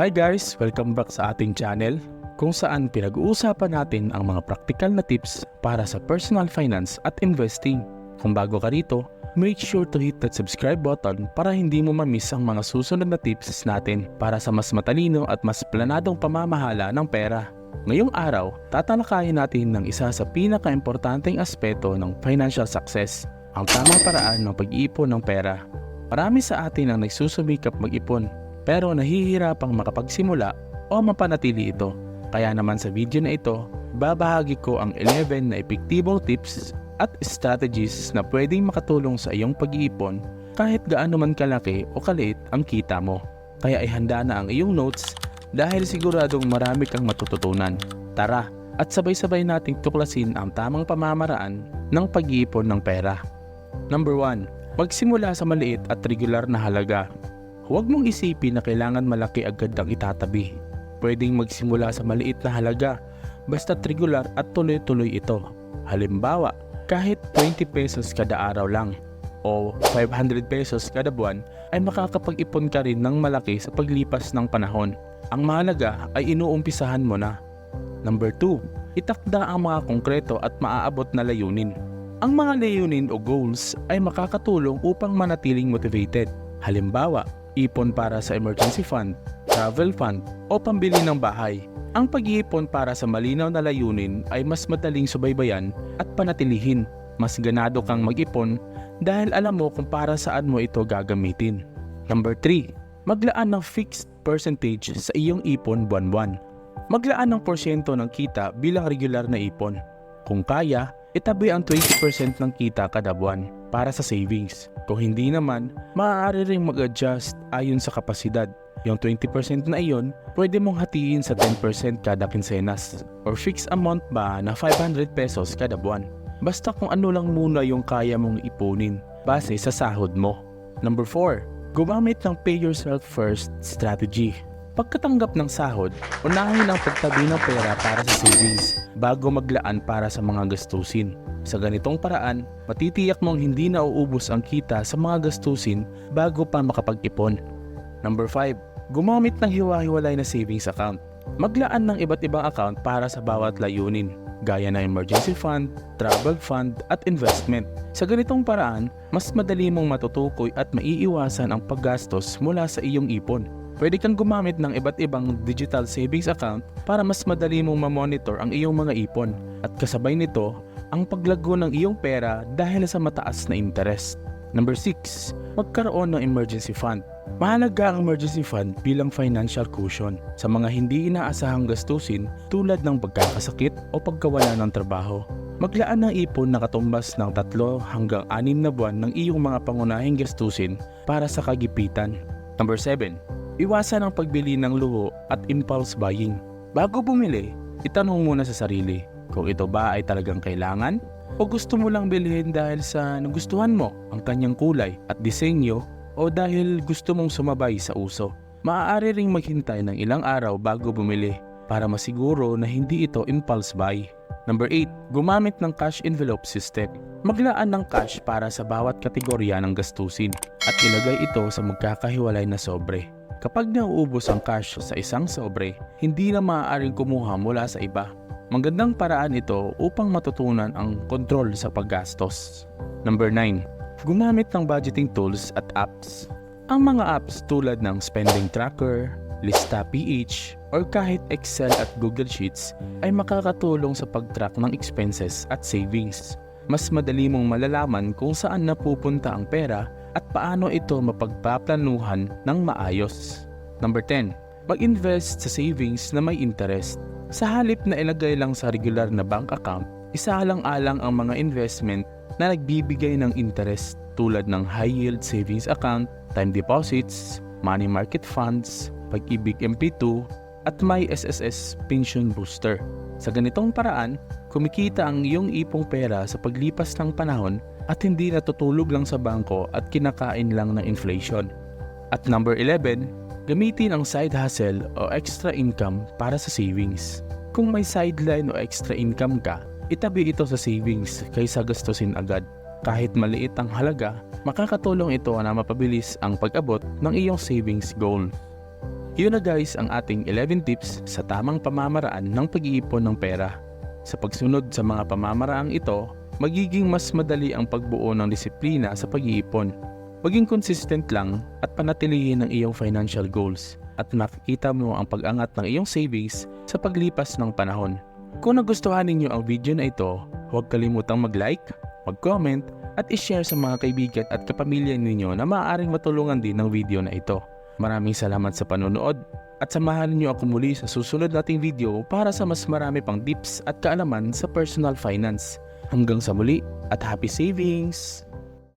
Hi guys! Welcome back sa ating channel kung saan pinag-uusapan natin ang mga practical na tips para sa personal finance at investing. Kung bago ka rito, make sure to hit that subscribe button para hindi mo mamiss ang mga susunod na tips natin para sa mas matalino at mas planadong pamamahala ng pera. Ngayong araw, tatalakayin natin ng isa sa pinaka-importanteng aspeto ng financial success, ang tamang paraan ng pag-iipon ng pera. Marami sa atin ang nagsusumikap mag-ipon pero nahihirapang makapagsimula o mapanatili ito. Kaya naman sa video na ito, babahagi ko ang 11 na epektibong tips at strategies na pwedeng makatulong sa iyong pag-iipon kahit gaano man kalaki o kaliit ang kita mo. Kaya ihanda na ang iyong notes dahil siguradong marami kang matututunan. Tara, at sabay-sabay nating tuklasin ang tamang pamamaraan ng pag-iipon ng pera. Number 1. Magsimula sa maliit at regular na halaga. Huwag mong isipin na kailangan malaki agad ang itatabi. Pwedeng magsimula sa maliit na halaga, basta regular at tuloy-tuloy ito. Halimbawa, kahit 20 pesos kada araw lang o 500 pesos kada buwan ay makakapag-ipon ka rin ng malaki sa paglipas ng panahon. Ang mahalaga ay inuumpisahan mo na. Number 2. Itakda ang mga konkreto at maaabot na layunin. Ang mga layunin o goals ay makakatulong upang manatiling motivated. Halimbawa, ipon para sa emergency fund, travel fund, o pambili ng bahay. Ang pag-iipon para sa malinaw na layunin ay mas madaling subaybayan at panatilihin. Mas ganado kang mag-ipon dahil alam mo kung para saan mo ito gagamitin. Number 3. Maglaan ng fixed percentage sa iyong ipon buwan-buwan. Maglaan ng porsyento ng kita bilang regular na ipon. Kung kaya, itabi ang 20% ng kita kada buwan para sa savings. Kung hindi naman, maaari ring mag-adjust ayon sa kapasidad. Yung 20% na iyon, pwede mong hatiin sa 10% kada kinsenas or fixed amount ba na 500 pesos kada buwan. Basta kung ano lang muna yung kaya mong ipunin base sa sahod mo. Number 4. Gumamit ng pay yourself first strategy. Pagkatanggap ng sahod, unahin ang pagtabi ng pera para sa savings bago maglaan para sa mga gastusin. Sa ganitong paraan, matitiyak mong hindi na uubos ang kita sa mga gastusin bago pa makapag-ipon. Number 5. Gumamit ng hiwa-hiwalay na savings account. Maglaan ng iba't ibang account para sa bawat layunin, gaya ng emergency fund, travel fund, at investment. Sa ganitong paraan, mas madali mong matutukoy at maiiwasan ang paggastos mula sa iyong ipon. Pwede kang gumamit ng iba't ibang digital savings account para mas madali mong ma-monitor ang iyong mga ipon at kasabay nito ang paglago ng iyong pera dahil sa mataas na interest. Number 6. Magkaroon ng emergency fund. Mahalaga ang emergency fund bilang financial cushion sa mga hindi inaasahang gastusin tulad ng pagkakasakit o pagkawala ng trabaho. Maglaan ng ipon na katumbas ng 3 hanggang 6 na buwan ng iyong mga pangunahing gastusin para sa kagipitan. Number 7 Iwasan ang pagbili ng luho at impulse buying. Bago bumili, itanong muna sa sarili kung ito ba ay talagang kailangan o gusto mo lang bilhin dahil sa nagustuhan mo ang kanyang kulay at disenyo o dahil gusto mong sumabay sa uso. Maaari ring maghintay ng ilang araw bago bumili para masiguro na hindi ito impulse buy. Number 8. Gumamit ng cash envelope system. Maglaan ng cash para sa bawat kategorya ng gastusin at ilagay ito sa magkakahiwalay na sobre. Kapag nauubos ang cash sa isang sobre, hindi na maaaring kumuha mula sa iba. Magandang paraan ito upang matutunan ang kontrol sa paggastos. Number 9. Gumamit ng budgeting tools at apps. Ang mga apps tulad ng Spending Tracker, Lista PH, or kahit Excel at Google Sheets ay makakatulong sa pag-track ng expenses at savings. Mas madali mong malalaman kung saan napupunta ang pera at paano ito mapagpaplanuhan ng maayos. Number 10. Mag-invest sa savings na may interest. Sa halip na ilagay lang sa regular na bank account, isaalang-alang ang mga investment na nagbibigay ng interest tulad ng high yield savings account, time deposits, money market funds, pag-ibig MP2, at may SSS pension booster. Sa ganitong paraan, kumikita ang iyong ipong pera sa paglipas ng panahon at hindi natutulog lang sa bangko at kinakain lang ng inflation. At number 11, gamitin ang side hustle o extra income para sa savings. Kung may sideline o extra income ka, itabi ito sa savings kaysa gastusin agad. Kahit maliit ang halaga, makakatulong ito na mapabilis ang pag-abot ng iyong savings goal. Yun na guys ang ating 11 tips sa tamang pamamaraan ng pag-iipon ng pera. Sa pagsunod sa mga pamamaraang ito, magiging mas madali ang pagbuo ng disiplina sa pag-iipon. Maging consistent lang at panatilihin ang iyong financial goals at makikita mo ang pag-angat ng iyong savings sa paglipas ng panahon. Kung nagustuhan ninyo ang video na ito, huwag kalimutang mag-like, mag-comment at i-share sa mga kaibigan at kapamilya ninyo na maaaring matulungan din ng video na ito. Maraming salamat sa panonood at samahan niyo ako muli sa susunod nating video para sa mas marami pang tips at kaalaman sa personal finance. Hanggang sa muli at happy savings!